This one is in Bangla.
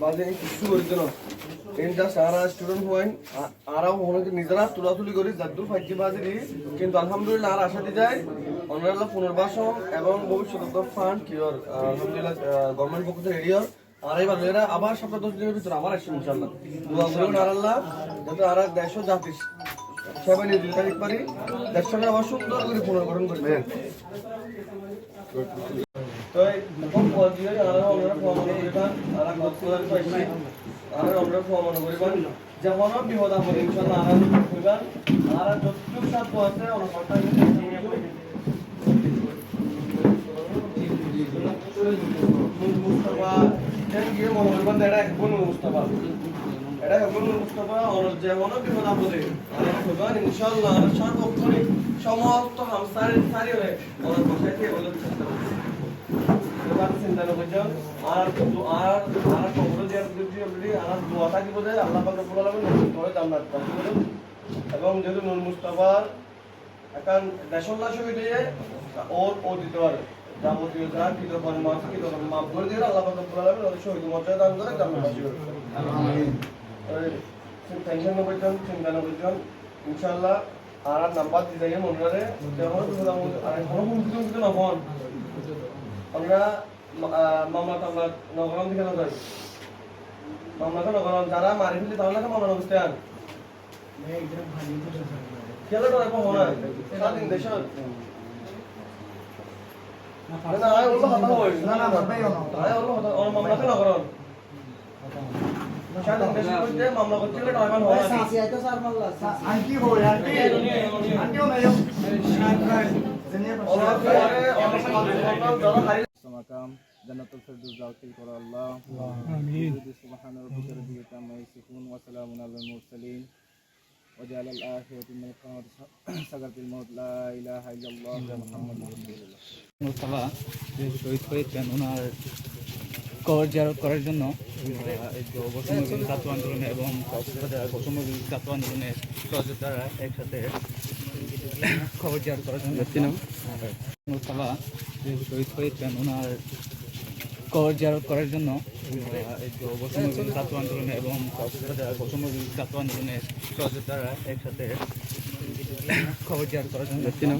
বাজে কিছু করি না। এটা সারা স্টুডেন্ট হইন আর অনেকে নিজেরা তুলাতুলি করি জাদুর ফাইজি বাজে কিন্তু আলহামদুলিল্লাহ আর আশা দিয়ে যায় অনারাল্লাহ পুনর্বাসন এবং ভবিষ্যৎ ফান্ড কিওর আলহামদুলিল্লাহ গভর্নমেন্ট পক্ষ থেকে এরিয়র আর এই বাজে আবার সপ্তাহ দশ দিনের ভিতরে আবার আসছে ইনশাল্লাহ দোয়া করুন আল্লাহ যাতে আর দেশ ও জাতি সেবা নিয়োজিত থাকতে পারি আবার সুন্দর করে পুনর্গঠন করবে। তো পর্যায়ে আর আমরা ভ্রমণ করিবান আর কক্সবাজার পাইছি আর আমরা বিপদ আপদ আর করিবান আর যতটুকু সাধ্য আছে কথা মুস্তফা গিয়ে মনে করবেন এটা এখন মুস্তফা এটা মুস্তফা আর যেমন বিপদ আর ইনশাআল্লাহ আর সর্বক্ষণিক সমস্ত হামসারের সারি হয়ে আমরা বসাই থেকে চেষ্টা করব দোয়া এবং যেহেতু নুর মুস্তাফার এখন দেশল্লা শহীদ হয়ে ওর পারে। যাবতীয় যা কৃত কর্ম আছে কৃত মাফ করে দিয়ে আল্লাহ পাক রব্বুল আলামিন ওর শহীদ মর্যাদা দান করে জান্নাত টেনশন নবজন চিন্তা নবজন ইনশাআল্লাহ আর নাম্বার দিতে গিয়ে মনে করে আর কোনো মুমকিন না হন। আমরা মামলা টামলা নগরম দিকে না যাই? মামলা নগরম যারা মারি ফেলি তাহলে মামলা আন খেলে তো এরকম হয় স্বাধীন দেশ না আয় ওলো হাতা হয় না না আয় ওলো হাতা ওর মামলা কে নগরম। মামলা করতে গেলে টাইমান হয় আন্টি হো আন্টি আন্টি হো মেয়ো ওরা পরে অনেক যারা হারি মাকাম জান্নাতুল ফেরদৌস দাওয়াতি করো আল্লাহ আমিন সুবহান রাব্বিকা রাব্বিল ইজ্জাতি আম্মা ইয়াসিফুন ওয়া সালামুন আলাল মুরসালিন وجعل الآخرة من القمر سقط الموت لا إله إلا الله محمد رسول الله মুস্তফা যে শহীদ হয়েছেন ওনার কবর জিয়ারত করার জন্য আহ, এই যে বৈষম্যবিরোধী ছাত্র আন্দোলনে এবং কক্সবাজার বৈষম্যবিরোধী ছাত্র আন্দোলনে সহযোদ্ধারা একসাথে খবর জিয়ারত করার জন্য মুস্তফা যে শহীদ হয়েছেন ওনার কর জারত করার জন্য আহ, এই যে ছাত্র আন্দোলনে এবং বৈষম্যবিরোধী ছাত্র আন্দোলনে সহযোদ্ধারা একসাথে খবর জারত করার জন্য